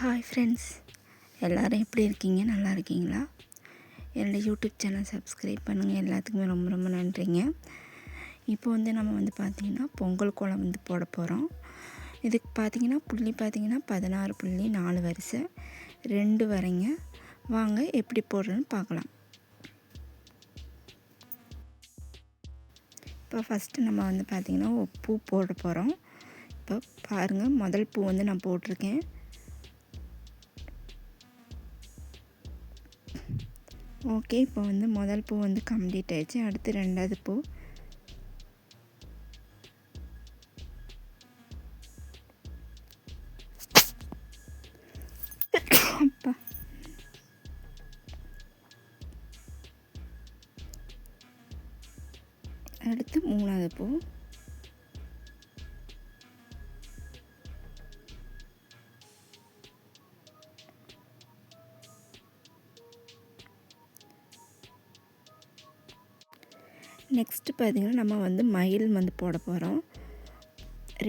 Hi friends எல்லோரும் எப்படி இருக்கீங்க? நல்லா இருக்கீங்களா? என்னோடய யூடியூப் சேனல் சப்ஸ்கிரைப் பண்ணுங்கள் எல்லாத்துக்குமே ரொம்ப ரொம்ப நன்றிங்க. இப்போ வந்து நம்ம வந்து பார்த்திங்கன்னா பொங்கல் கோலம் வந்து போட போகிறோம் இதுக்கு பார்த்திங்கன்னா புள்ளி பார்த்திங்கன்னா பதினாறு புள்ளி நாலு வரிசை. ரெண்டு வரைங்க. வாங்க எப்படி போடுறேன்னு பார்க்கலாம். இப்போ ஃபஸ்ட்டு நம்ம வந்து பார்த்திங்கன்னா பூ போட போகிறோம் இப்போ பாருங்கள் முதல் பூ வந்து நான் போட்டிருக்கேன். ஓகே இப்போ வந்து முதல் பூ வந்து கம்ப்ளீட் ஆயிடுச்சு. அடுத்து ரெண்டாவது பூ. அப்பா. அடுத்து மூணாவது பூ. நெக்ஸ்ட்டு பார்த்திங்கன்னா நம்ம வந்து மயில் வந்து போட போகிறோம்.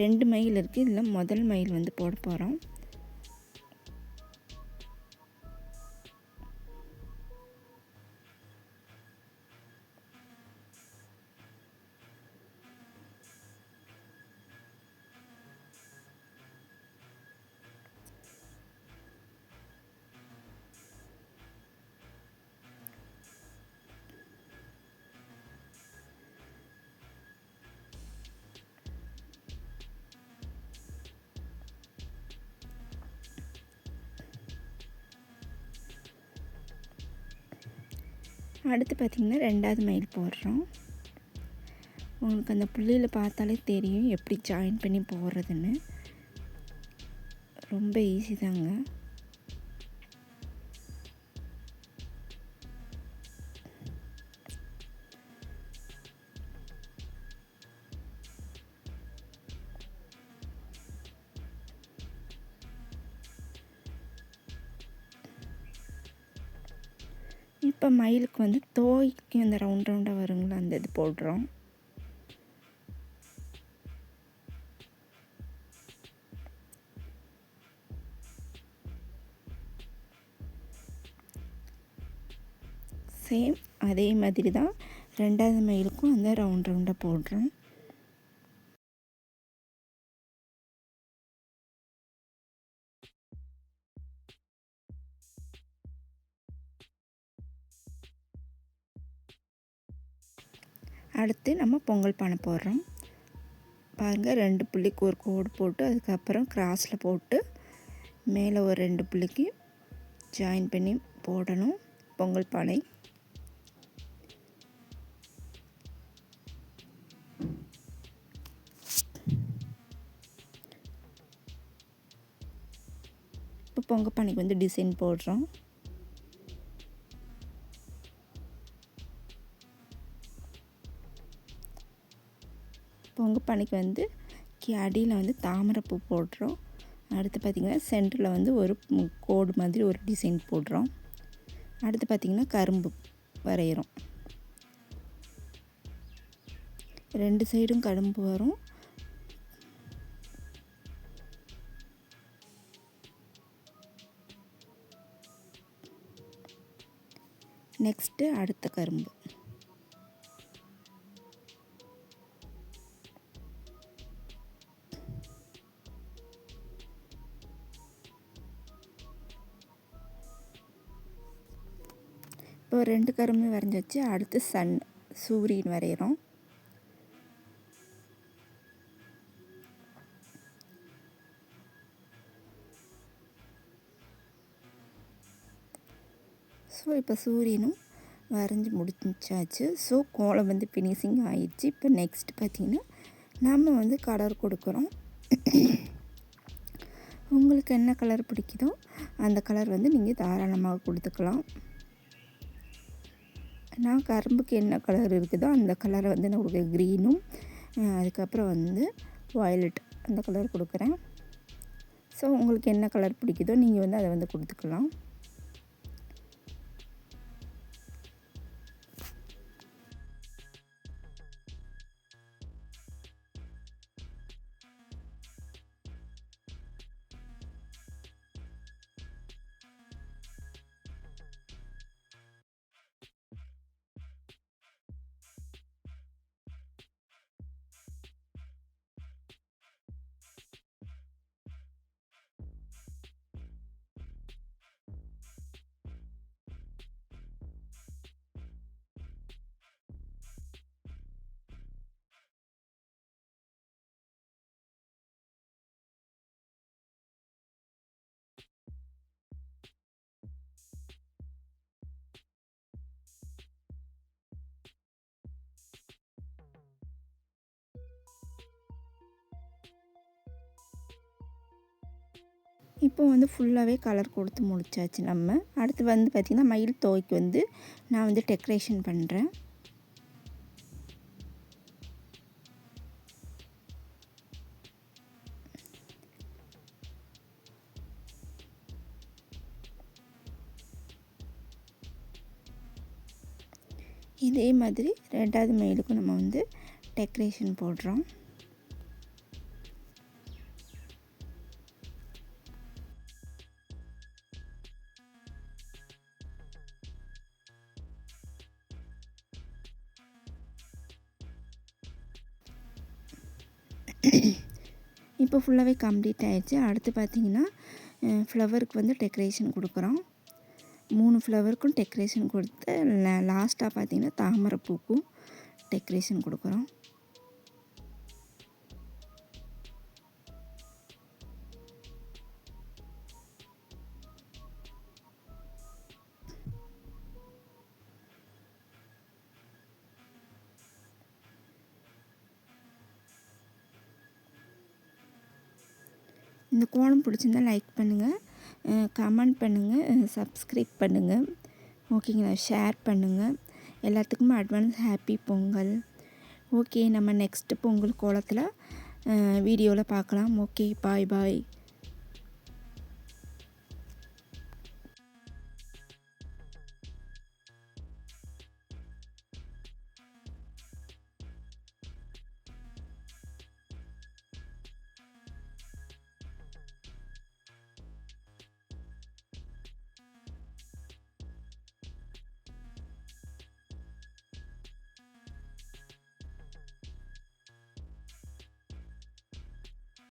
ரெண்டு மயில் இருக்குது. இதில் முதல் மயில் வந்து போட போகிறோம். அடுத்து பார்த்திங்கன்னா ரெண்டாவது மயில் போடுறோம். உங்களுக்கு அந்த புள்ளியில் பார்த்தாலே தெரியும் எப்படி ஜாயின் பண்ணி போடுறதுன்னு. ரொம்ப ஈஸி தாங்க. இப்போ மயிலுக்கு வந்து தோய்க்கு அந்த ரவுண்ட் ரவுண்டாக வருங்களா? அந்த இது போடுறோம். சேம் அதே மாதிரி தான் ரெண்டாவது மயிலுக்கும் அந்த ரவுண்ட் ரவுண்டாக போடுறோம். அடுத்து நம்ம பொங்கல் பானை போடுறோம். பாருங்கள் ரெண்டு புள்ளிக்கு ஒரு கோடு போட்டு அதுக்கப்புறம் கிராஸில் போட்டு மேலே ஒரு ரெண்டு புள்ளிக்கு ஜாயின் பண்ணி போடணும் பொங்கல் பானை. இப்போ பொங்கல் பானைக்கு வந்து டிசைன் போடுறோம். பொங்கல் பானைக்கு வந்து அடியில் வந்து தாமரைப்பூ போடுறோம். அடுத்து பார்த்திங்கன்னா சென்டரில் வந்து ஒரு கோடு மாதிரி ஒரு டிசைன் போடுறோம். அடுத்து பார்த்திங்கன்னா கரும்பு வரைகிறோம் ரெண்டு சைடும் கரும்பு வரும். நெக்ஸ்ட்டு அடுத்த கரும்பு. இப்போ ரெண்டு கரும்பு வரைஞ்சாச்சு. அடுத்து சன் சூரியன் வரைகிறோம் ஸோ இப்போ சூரியனும் வரைஞ்சி முடிச்சாச்சு ஸோ கோலம் வந்து ஃபினிஷிங் ஆயிடுச்சு. இப்போ நெக்ஸ்ட் பார்த்திங்கன்னா நாம் வந்து கலர் கொடுக்குறோம். உங்களுக்கு என்ன கலர் பிடிக்குதோ அந்த கலர் வந்து நீங்கள் தாராளமாக கொடுத்துக்கலாம். நான் கரும்புக்கு என்ன கலர் இருக்குதோ அந்த கலரை வந்து நான் கொடுக்குறேன். க்ரீனும் அதுக்கப்புறம் வந்து வயலட் அந்த கலர் கொடுக்குறேன். ஸோ உங்களுக்கு என்ன கலர் பிடிக்குதோ நீங்கள் வந்து அதை வந்து கொடுத்துக்கலாம். இப்போ வந்து ஃபுல்லாகவே கலர் கொடுத்து முடிச்சாச்சு நம்ம. அடுத்து வந்து பார்த்திங்கன்னா மயில் தோய்க்கு வந்து நான் வந்து டெக்கரேஷன் பண்ணுறேன் இதே மாதிரி ரெண்டாவது மயிலுக்கும் நம்ம வந்து டெக்கரேஷன் போடுறோம். இப்போ ஃபுல்லாகவே கம்ப்ளீட் ஆகிடுச்சு அடுத்து பார்த்திங்கன்னா ஃப்ளவருக்கு வந்து டெக்கரேஷன் கொடுக்குறோம். மூணு ஃப்ளவருக்கும் டெக்கரேஷன் கொடுத்து லாஸ்ட்டாக பார்த்திங்கன்னா தாமரை பூக்கும் டெக்கரேஷன் கொடுக்குறோம். இந்த கோலம் பிடிச்சிருந்தா லைக் பண்ணுங்கள் கமெண்ட் பண்ணுங்கள் சப்ஸ்கிரைப் பண்ணுங்கள் ஓகேங்களா ஷேர் பண்ணுங்கள் எல்லாத்துக்குமே அட்வான்ஸ் ஹாப்பி பொங்கல். ஓகே நம்ம நெக்ஸ்ட்டு பொங்கல் கோலத்தில் வீடியோவில் பார்க்கலாம். ஓகே பாய் பாய்